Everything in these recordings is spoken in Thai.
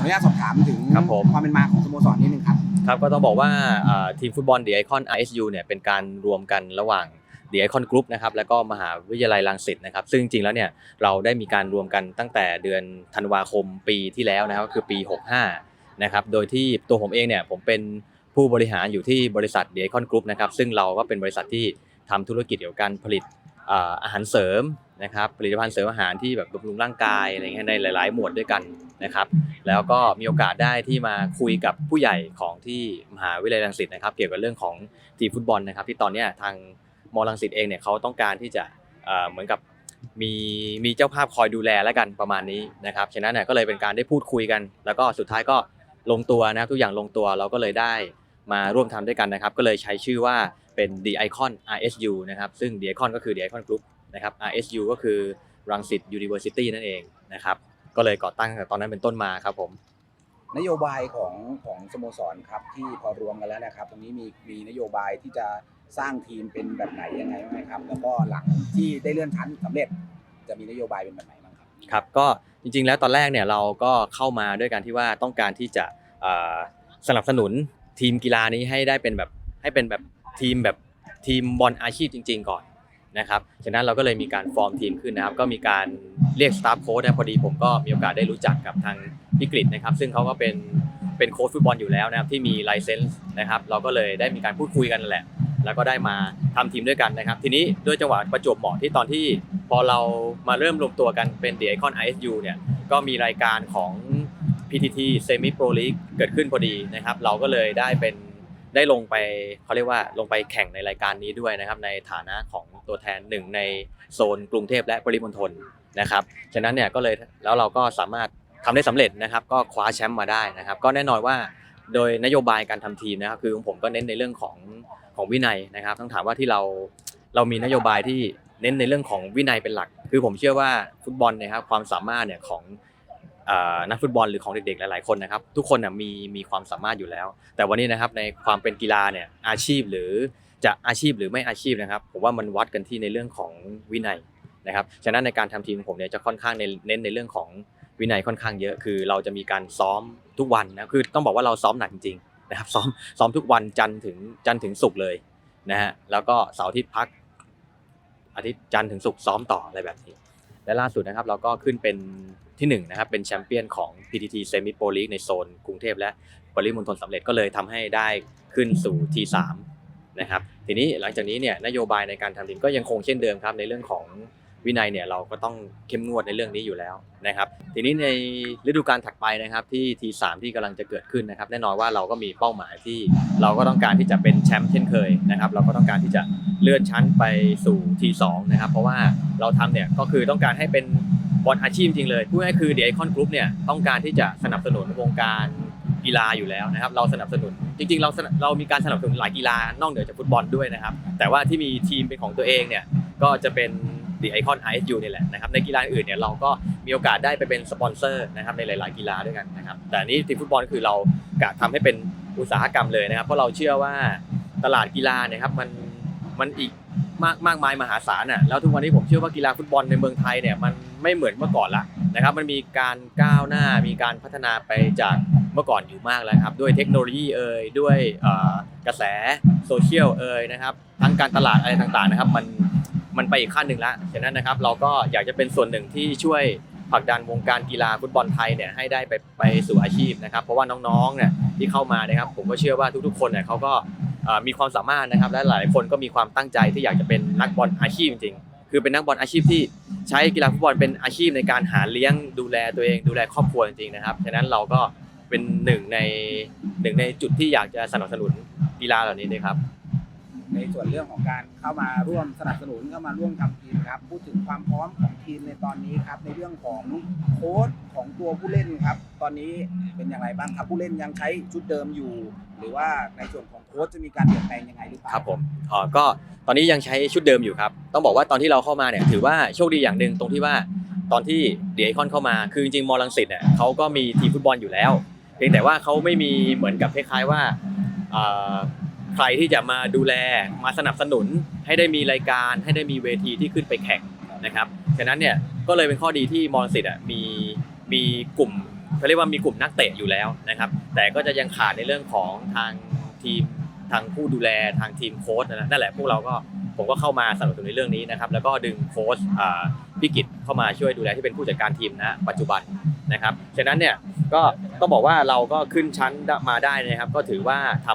ออนุญาตสอบถามถึงครับผม ความเป็นมาของสโมสรนิดนึงครับ ครับก็ต้องบอกว่าอ่าทีมฟุตบอล The Icon RSU เนี่ยเป็นการรวมกันระหว่าง The Icon Group นะครับแล้วก็มหาวิทยาลัยรังสิตนะครับซึ่งจริงๆแล้วเนี่ยเราได้มีการรวมกันตั้งแต่เดือนธันวาคมปีที่แล้วนะครับก็คือปี 65นะครับโดยที่ตัวผมเองเนี่ยผมเป็นผู้บริหารอยู่ที่บริษัท The Icon Group นะครับซึ่งเราก็เป็นบริษัทที่ทำธุรกิจเกี่ยวกับการผลิตอ่าอาหารเสริม นะครับผลิตภัณฑ์เสริมอาหารที่แบบบำรุงร่างกายอะไรเงี้ยในหลาย ๆ หมวดด้วยกันนะครับ แล้วก็มีโอกาสได้ที่มาคุยกับผู้ใหญ่ของที่มหาวิทยาลัยรังสิตนะครับ เกี่ยวกับเรื่องของทีมฟุตบอลนะครับ ที่ตอนเนี้ยทางมอรังสิตเองเนี่ยเขาต้องการที่จะเอ่อเหมือนกับมีมีเจ้าภาพคอยดูแลแล้วกันประมาณนี้นะครับฉะนั้นเนี่ยก็เลยเป็นการได้พูดคุยกัน แล้วก็สุดท้ายก็ลงตัวนะครับทุกอย่างลงตัวเราก็เลยได้มาร่วมทำด้วยกันนะครับ ก็เลยใช้ชื่อว่าเป็น The Icon RSU นะครับซึ่ง The Icon ก็คือ The Icon Group นะครับ RSU ก็คือรังสิต University นั่นเองนะครับ ก็เลยก่อตั้งตั้งแต่ตอนนั้นเป็นต้นมาครับผม นโยบายของของสโมสรครับที่พอรวมกันแล้วนะครับ ตรงนี้มีมีนโยบายที่จะสร้างทีมเป็นแบบไหนยังไงบ้างไหมครับ แล้วก็หลังที่ได้เลื่อนชั้นสำเร็จ จะมีนโยบายเป็นแบบไหนบ้างครับครับก็จริงๆ แล้วตอนแรกเนี่ยเราก็เข้ามาด้วยการที่ว่าต้องการที่จะเอ่อสนับสนุนทีมกีฬานี้ให้ได้เป็นแบบให้เป็นแบบทีมแบบทีมบอลอาชีพจริง ๆ ก่อน นะครับฉะนั้นเราก็เลยมีการฟอร์มทีมขึ้นนะครับ ก็มีการเรียกสตาฟโค้ชนะพอดีผมก็มีโอกาสได้รู้จักกับทางพิกฤตนะครับ ซึ่งเขาก็เป็นเป็นโค้ชฟุตบอลอยู่แล้วนะครับที่มีไลเซนส์นะครับเราก็เลยได้มีการพูดคุยกันแหละ แล้วก็ได้มาทำทีมด้วยกันนะครับ ทีนี้ด้วยจังหวะประจวบเหมาะที่ตอนที่พอเรามาเริ่มรวมตัวกันเป็น The Icon ISU เนี่ยก็มีรายการของ PTT Semi Pro League เกิดขึ้นพอดีนะครับ เราก็เลยได้เป็น ได้ลงไปเขาเรียกว่าลงไปแข่งในรายการนี้ด้วยนะครับ ในฐานะของตัวแทนหนึ่งในโซนกรุงเทพและปริมณฑลนะครับฉะนั้นเนี่ยก็เลยแล้วเราก็สามารถทำได้สำเร็จนะครับ ก็คว้าแชมป์มาได้นะครับ ก็แน่นอนว่าโดยนโยบายการทำทีมนะครับ คือของผมก็เน้นในเรื่องของของวินัยนะครับต้องถามว่าที่เราเรามีนโยบายที่เน้นในเรื่องของวินัยเป็นหลัก คือผมเชื่อว่าฟุตบอลนะครับความสามารถเนี่ยของ นักฟุตบอลหรือของเด็กๆหลายๆคนนะครับทุกคนมีมีความสามารถอยู่แล้ว แต่วันนี้นะครับในความเป็นกีฬาเนี่ยอาชีพหรือจะอาชีพหรือไม่อาชีพนะครับผมว่ามันวัดกันที่ในเรื่องของวินัยนะครับฉะนั้นในการทำทีมผมเนี่ยจะค่อนข้างในเน้นในเรื่องของวินัยค่อนข้างเยอะคือ เราจะมีการซ้อมทุกวันนะคือต้องบอกว่าเราซ้อมหนักจริงๆนะครับซ้อมซ้อมทุกวันจันทร์ถึงจันทร์ถึงศุกร์เลยนะฮะแล้วก็เสาร์อาทิตย์พักอาทิตย์จันทร์ถึงศุกร์ซ้อมต่ออะไรแบบนี้และล่าสุดนะครับเราก็ขึ้นเป็น ที่หนึ่งนะครับเป็นแชมเปี้ยนของ PTT Semi Pro League ในโซนกรุงเทพและปริมณฑลสำเร็จก็เลยทำให้ได้ขึ้นสู่ T3 นะครับทีนี้หลังจากนี้เนี่ยนโยบายในการทำทีมก็ยังคงเช่นเดิมครับในเรื่องของวินัยเนี่ยเราก็ต้องเข้มงวดในเรื่องนี้อยู่แล้วนะครับ ทีนี้ในฤดูกาลถัดไปนะครับที่ T3 ที่กำลังจะเกิดขึ้นนะครับ แน่นอนว่าเราก็มีเป้าหมายที่เราก็ต้องการที่จะเป็นแชมป์เช่นเคยนะครับ เราก็ต้องการที่จะเลื่อนชั้นไปสู่ T2 นะครับ เพราะว่าเราทำเนี่ยก็คือต้องการให้เป็น บอลอาชีพจริงเลยพูดง่ายคือเดียไอคอนกรุ๊ปเนี่ยต้องการที่จะสนับสนุนวงการกีฬาอยู่แล้วนะครับ เราสนับสนุนจริง ๆ เราเรามีการสนับสนุนหลายกีฬานอกเหนือจากฟุตบอลด้วยนะครับ แต่ว่าที่มีทีมเป็นของตัวเองเนี่ยก็จะเป็น The Icon ISU นี่แหละนะครับในกีฬาอื่นเนี่ยเราก็มีโอกาสได้ไปเป็นสปอนเซอร์นะครับในหลาย ๆ กีฬาด้วยกันนะครับแต่นี้ทีมฟุตบอลคือเรากะทำให้เป็นอุตสาหกรรมเลยนะครับ เพราะเราเชื่อว่าตลาดกีฬาเนี่ยครับมันมันอีก มากมากมายมหาศาลอะแล้วทุกวันนี้ผมเชื่อว่ากีฬาฟุตบอลในเมืองไทยเนี่ยมันไม่เหมือนเมื่อก่อนละนะครับมันมีการก้าวหน้ามีการพัฒนาไปจากเมื่อก่อนอยู่มากแล้วครับด้วยเทคโนโลยีเอ่ยด้วยกระแสโซเชียลเอ่ยนะครับทั้งการตลาดอะไรต่างๆนะครับมันมันไปอีกขั้นหนึ่งแล้วฉะนั้นนะครับเราก็อยากจะเป็นส่วนหนึ่งที่ช่วยผลักดันวงการกีฬาฟุตบอลไทยเนี่ยให้ได้ไปไปสู่อาชีพนะครับ เพราะว่าน้องๆเนี่ยที่เข้ามานะครับผมก็เชื่อว่าทุกๆ คนเนี่ยเขาก็ มีความสามารถนะครับ และหลายคนก็มีความตั้งใจที่อยากจะเป็นนักบอลอาชีพจริงๆ คือเป็นนักบอลอาชีพที่ใช้กีฬาฟุตบอลเป็นอาชีพในการหาเลี้ยงดูแลตัวเองดูแลครอบครัวจริงๆนะครับฉะนั้นเราก็เป็นหนึ่งในหนึ่งในจุดที่อยากจะสนับสนุนกีฬาเหล่านี้ด้วยครับ ในส่วนเรื่องของการเข้ามาร่วมสนับสนุนเข้ามาร่วมทำทีมครับพูดถึงความพร้อมของ ทีมในตอนนี้ครับในเรื่องของโค้ชของตัวผู้เล่นครับ ตอนนี้เป็นอย่างไรบ้างครับผู้เล่นยังใช้ชุดเดิมอยู่ หรือว่าในส่วนของโค้ชจะมีการเปลี่ยนแปลงยังไงหรือเปล่าครับผมอ๋อก็ตอนนี้ยังใช้ชุดเดิมอยู่ครับต้องบอกว่าตอนที่เราเข้ามาเนี่ยถือว่าโชคดีอย่างหนึ่งตรงที่ว่าตอนที่เดียคอนเข้ามาคือจริงๆมอลังสิตเนี่ยเขาก็มีทีมฟุตบอลอยู่แล้วเพียงแต่ว่าเขาไม่มีเหมือนกับคล้ายๆว่าใครที่จะมาดูแลมาสนับสนุนให้ได้มีรายการให้ได้มีเวทีที่ขึ้นไปแข่ง นะครับฉะนั้นเนี่ยก็เลยเป็นข้อดีที่มอลสิตอะมีมีกลุ่มเขาเรียกว่ามีกลุ่มนักเตะอยู่แล้วนะครับ แต่ก็จะยังขาดในเรื่องของทางทีมทางผู้ดูแลทางทีมโค้ชนะนั่นแหละพวกเราก็ผมก็เข้ามาสนับสนุนในเรื่องนี้นะครับ แล้วก็ดึงโค้ชพี่กิจเข้ามาช่วยดูแลที่เป็นผู้จัดการทีมนะปัจจุบันนะครับฉะนั้นเนี่ยก็ต้องบอกว่าเราก็ขึ้นชั้นมาได้นะครับ ก็ถือว่าท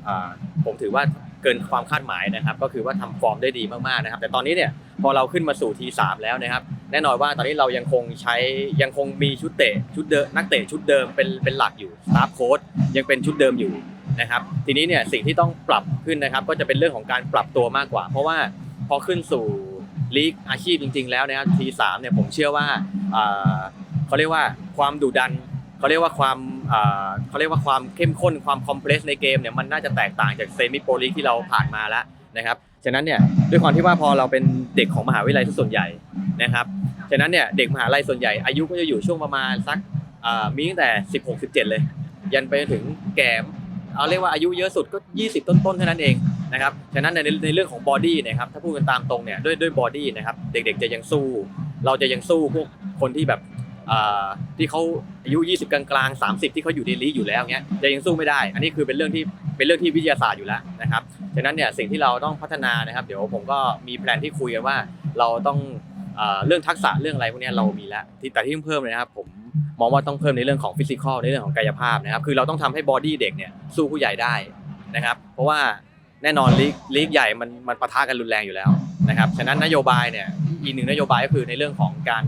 ำผมถือว่า เกินความคาดหมายนะครับ ก็คือว่าทำฟอร์มได้ดีมากๆนะครับ แต่ตอนนี้เนี่ยพอเราขึ้นมาสู่ทีสามแล้วนะครับ แน่นอนว่าตอนนี้เรายังคงใช้ยังคงมีชุดเตะชุดเดิมนักเตะชุดเดิมเป็นเป็นหลักอยู่สตาฟโค้ดยังเป็นชุดเดิมอยู่นะครับ ทีนี้เนี่ยสิ่งที่ต้องปรับขึ้นนะครับ ก็จะเป็นเรื่องของการปรับตัวมากกว่า เพราะว่าพอขึ้นสู่ลีกอาชีพจริง ๆ แล้วนะครับทีสามเนี่ยผมเชื่อว่าเขาเรียกว่าความดุดัน เขาเรียกว่าความเขาเรียกว่าความเข้มข้นความคอมเพล็กซ์ในเกมเนี่ยมันน่าจะแตกต่างจากเซมิโปรลีกที่เราผ่านมาแล้วนะครับฉะนั้นเนี่ยด้วยความที่ว่าพอเราเป็นเด็กของมหาวิทยาลัยส่วนใหญ่นะครับฉะนั้นเนี่ยเด็กมหาลัยส่วนใหญ่อายุก็จะอยู่ช่วงประมาณสักมีตั้งแต่ 16 17 เลย ยันไปจนถึงแก่เอาเรียกว่าอายุเยอะสุดก็ 20 ต้นๆเท่านั้นเองนะครับฉะนั้นในในเรื่องของบอดี้นะครับถ้าพูดกันตามตรงเนี่ยด้วยด้วยบอดี้นะครับเด็กๆจะยังสู้ เราจะยังสู้พวกคนที่แบบ ที่เขาอายุ 20 กลางๆ 30 ที่เขาอยู่ในลีกอยู่แล้วเงี้ยจะยังสู้ไม่ได้ อันนี้คือเป็นเรื่องที่เป็นเรื่องที่วิทยาศาสตร์อยู่แล้วนะครับฉะนั้นเนี่ยสิ่งที่เราต้องพัฒนานะครับ เดี๋ยวผมก็มีแผนที่คุยกันว่าเราต้องเรื่องทักษะเรื่องอะไรพวกนี้เรามีแล้วที่แต่ที่ต้องเพิ่มเลยนะครับผมมองว่าต้องเพิ่มในเรื่องของฟิสิกอลในเรื่องของกายภาพนะครับคือเราต้องทำให้บอดี้เด็กเนี่ยสู้ผู้ใหญ่ได้นะครับ เพราะว่าแน่นอนลีกลีกใหญ่มันมันปะทะกันรุนแรงอยู่แล้วนะครับฉะนั้นนโยบายเนี่ยอีกหนึ่งนโยบายก็คือในเรื่องของการ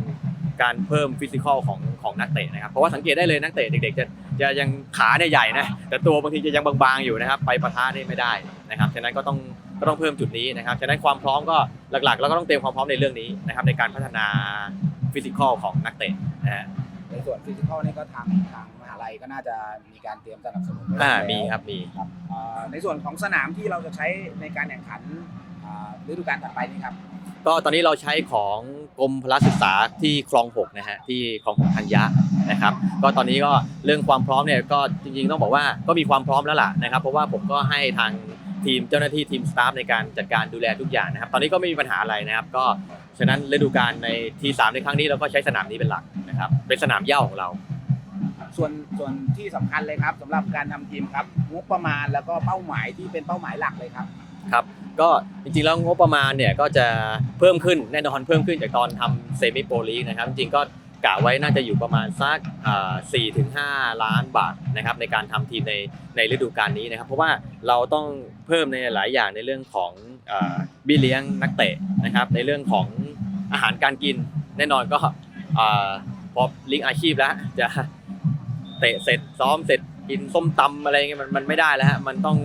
การเพิ่มฟิสิกอลของของนักเตะนะครับเพราะว่าสังเกตได้เลยนักเตะเด็กๆจะจะยังขาเนี่ยใหญ่นะแต่ตัวบางทีจะยังบางๆอยู่นะครับไปปะทะนี่ไม่ได้นะครับฉะนั้นก็ต้องก็ต้องเพิ่มจุดนี้นะครับฉะนั้นความพร้อมก็หลักๆเราก็ต้องเตรียมความพร้อมในเรื่องนี้นะครับในการพัฒนาฟิสิกอลของนักเตะนะฮะในส่วนฟิสิกอลนี่ก็ทางทางมหาลัยก็น่าจะมีการเตรียมสนับสนุนไว้อ่าแล้วมีครับมี ครับเอ่อในส่วนของสนามที่เราจะใช้ในการแข่งขันอ่าฤดูกาลถัดไปนี่ครับ ก็ตอนนี้เราใช้ของกรมพละศึกษาที่คลองหกนะฮะที่คลองหกธัญญะนะครับ ก็ตอนนี้ก็เรื่องความพร้อมเนี่ยก็จริงๆต้องบอกว่าก็มีความพร้อมแล้วล่ะนะครับ เพราะว่าผมก็ให้ทางทีมเจ้าหน้าที่ทีมสตาฟในการจัดการดูแลทุกอย่างนะครับ ตอนนี้ก็ไม่มีปัญหาอะไรนะครับ ก็ฉะนั้นฤดูกาลในทีสามในครั้งนี้เราก็ใช้สนามนี้เป็นหลักนะครับ เป็นสนามเหย้าของเรา ส่วนส่วนที่สำคัญเลยครับสำหรับการทำทีมครับงบประมาณแล้วก็เป้าหมายที่เป็นเป้าหมายหลักเลยครับ ครับ ก็จริงๆแล้วงบประมาณเนี่ยก็จะเพิ่มขึ้นแน่นอนเพิ่มขึ้นจากตอนทำเซมิโปรลีกนะครับ จริงๆก็กะไว้น่าจะอยู่ประมาณสักสี่ถึงห้าล้านบาทนะครับในการทำทีมในในฤดูกาลนี้นะครับ เพราะว่าเราต้องเพิ่มในหลายอย่างในเรื่องของบี้เลี้ยงนักเตะนะครับ ในเรื่องของอาหารการกินแน่นอนก็เอ่อพอลีกอาชีพแล้วจะเตะเสร็จซ้อมเสร็จกินส้มตำอะไรเงี้ยมันมันไม่ได้แล้วฮะมันต้อง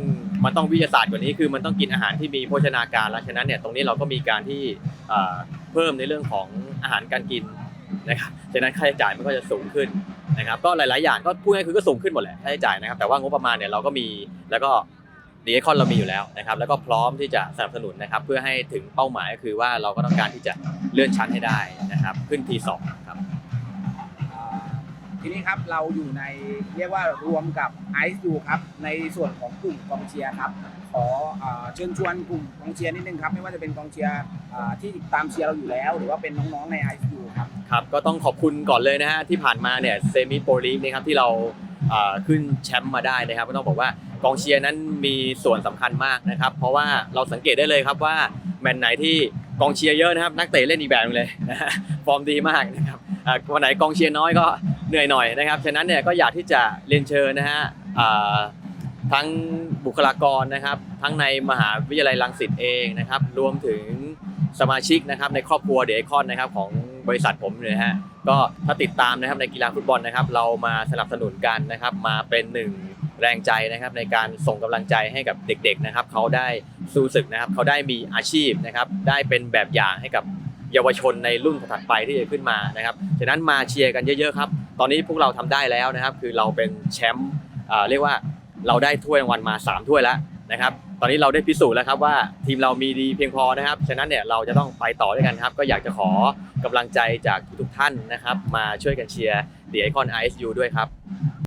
มันต้องวิทยาศาสตร์กว่านี้คือมันต้องกินอาหารที่มีโภชนาการแล้วฉะนั้นเนี่ยตรงนี้เราก็มีการที่เพิ่มในเรื่องของอาหารการกินนะครับฉะนั้นค่าใช้จ่ายมันก็จะสูงขึ้นนะครับ ก็หลาย ๆ อย่างก็พูดง่ายๆคือก็สูงขึ้นหมดแหละค่าใช้จ่ายนะครับ แต่ว่างบประมาณเนี่ยเราก็มีแล้วก็ดีไอคอนเรามีอยู่แล้วนะครับ แล้วก็พร้อมที่จะสนับสนุนนะครับ เพื่อให้ถึงเป้าหมายก็คือว่าเราก็ต้องการที่จะเลื่อนชั้นให้ได้นะครับ ขึ้นทีสอง ทีนี้ครับเราอยู่ในเรียกว่ารวมกับไอซ์ยูครับในส่วนของกลุ่มกองเชียร์ครับขอเชิญชวนกลุ่มกองเชียร์นิดนึงครับไม่ว่าจะเป็นกองเชียร์ที่ตามเชียร์เราอยู่แล้ว หรือว่าเป็นน้องๆในไอซ์ยูครับครับก็ต้องขอบคุณก่อนเลยนะฮะที่ผ่านมาเนี่ยเซมิโปรลีกนะครับที่เราขึ้นแชมป์มาได้นะครับก็ต้องบอกว่ากองเชียร์นั้นมีส่วนสำคัญมากนะครับ เพราะว่าเราสังเกตได้เลยครับว่าแมตช์ไหนที่กองเชียร์เยอะนะครับ นักเตะเล่นอีกแบบนึงเลยนะฟอร์มดีมากนะครับวันไหนกองเชียร์น้อยก็ เหนื่อยหน่อยนะครับ ฉะนั้นเนี่ยก็อยากที่จะเรียนเชิญนะฮะทั้งบุคลากรนะครับ ทั้งในมหาวิทยาลัยรังสิตเองนะครับ รวมถึงสมาชิกนะครับในครอบครัวเดอะไอคอนนะครับของบริษัทผมเนี่ยฮะก็ถ้าติดตามนะครับในกีฬาฟุตบอลนะครับ เรามาสนับสนุนกันนะครับ มาเป็นหนึ่งแรงใจนะครับ ในการส่งกำลังใจให้กับเด็กๆนะครับเขาได้สู้ศึกนะครับ เขาได้มีอาชีพนะครับ ได้เป็นแบบอย่างให้กับเยาวชนในรุ่นถัดไปที่จะขึ้นมานะครับฉะนั้นมาเชียร์กันเยอะ ๆ ครับ ตอนนี้พวกเราทำได้แล้วนะครับ คือเราเป็นแชมป์เรียกว่าเราได้ถ้วยรางวัลมาสามถ้วยแล้วนะครับ ตอนนี้เราได้พิสูจน์แล้วครับว่าทีมเรามีดีเพียงพอนะครับ ฉะนั้นเนี่ยเราจะต้องไปต่อด้วยกันครับ ก็อยากจะขอกำลังใจจากทุกท่านนะครับ มาช่วยกันเชียร์ดีไอคอนไอซ์ยูด้วยครับ